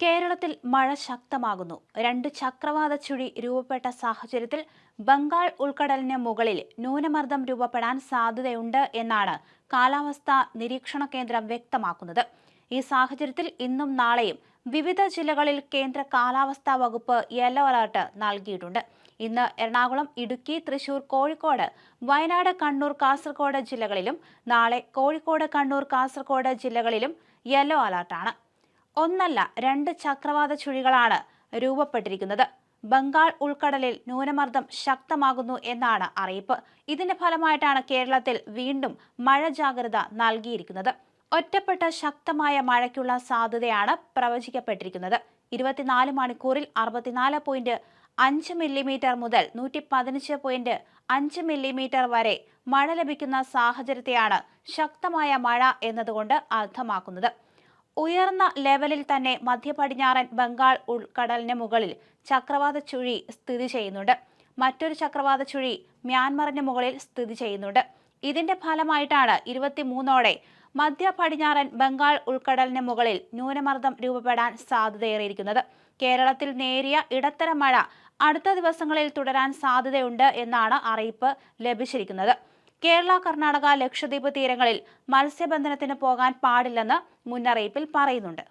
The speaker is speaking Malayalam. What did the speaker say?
കേരളത്തിൽ മഴ ശക്തമാകുന്നു. രണ്ട് ചക്രവാത ചുഴി രൂപപ്പെട്ട സാഹചര്യത്തിൽ ബംഗാൾ ഉൾക്കടലിന് മുകളിൽ ന്യൂനമർദ്ദം രൂപപ്പെടാൻ സാധ്യതയുണ്ട് എന്നാണ് കാലാവസ്ഥാ നിരീക്ഷണ കേന്ദ്രം വ്യക്തമാക്കുന്നത്. ഈ സാഹചര്യത്തിൽ ഇന്നും നാളെയും വിവിധ ജില്ലകളിൽ കേന്ദ്ര കാലാവസ്ഥാ വകുപ്പ് യെല്ലോ അലർട്ട് നൽകിയിട്ടുണ്ട്. ഇന്ന് എറണാകുളം ഇടുക്കി തൃശൂർ കോഴിക്കോട് വയനാട് കണ്ണൂർ കാസർഗോഡ് ജില്ലകളിലും നാളെ കോഴിക്കോട് കണ്ണൂർ കാസർഗോഡ് ജില്ലകളിലും യെല്ലോ അലർട്ടാണ്. ഒന്നല്ല രണ്ട് ചക്രവാത ചുഴികളാണ് രൂപപ്പെട്ടിരിക്കുന്നത്. ബംഗാൾ ഉൾക്കടലിൽ ന്യൂനമർദ്ദം ശക്തമാകുന്നു എന്നാണ് അറിയിപ്പ്. ഇതിന്റെ ഫലമായിട്ടാണ് കേരളത്തിൽ വീണ്ടും മഴ ജാഗ്രത നൽകിയിരിക്കുന്നത്. ഒറ്റപ്പെട്ട ശക്തമായ മഴയ്ക്കുള്ള സാധ്യതയാണ് പ്രവചിക്കപ്പെട്ടിരിക്കുന്നത്. ഇരുപത്തിനാല് മണിക്കൂറിൽ അറുപത്തിനാല് പോയിന്റ് അഞ്ച് മില്ലിമീറ്റർ മുതൽ നൂറ്റി പതിനഞ്ച് പോയിന്റ് അഞ്ച് മില്ലിമീറ്റർ വരെ മഴ ലഭിക്കുന്ന സാഹചര്യത്തെയാണ് ശക്തമായ മഴ എന്നതുകൊണ്ട് അർത്ഥമാക്കുന്നത്. ഉയർന്ന ലെവലിൽ തന്നെ മധ്യപടിഞ്ഞാറൻ ബംഗാൾ ഉൾക്കടലിന് മുകളിൽ ചക്രവാത ചുഴി സ്ഥിതി ചെയ്യുന്നുണ്ട്. മറ്റൊരു ചക്രവാത ചുഴി മ്യാൻമറിന് മുകളിൽ സ്ഥിതി ചെയ്യുന്നുണ്ട്. ഇതിന്റെ ഫലമായിട്ടാണ് ഇരുപത്തിമൂന്നോടെ മധ്യ പടിഞ്ഞാറൻ ബംഗാൾ ഉൾക്കടലിന് മുകളിൽ ന്യൂനമർദ്ദം രൂപപ്പെടാൻ സാധ്യതയേറിയിരിക്കുന്നത്. കേരളത്തിൽ നേരിയ ഇടത്തരം മഴ അടുത്ത ദിവസങ്ങളിൽ തുടരാൻ സാധ്യതയുണ്ട് എന്നാണ് അറിയിപ്പ് ലഭിച്ചിരിക്കുന്നത്. കേരള കർണാടക ലക്ഷദ്വീപ് തീരങ്ങളിൽ മത്സ്യബന്ധനത്തിന് പോകാൻ പാടില്ലെന്ന് മുന്നറിയിപ്പിൽ പറയുന്നുണ്ട്.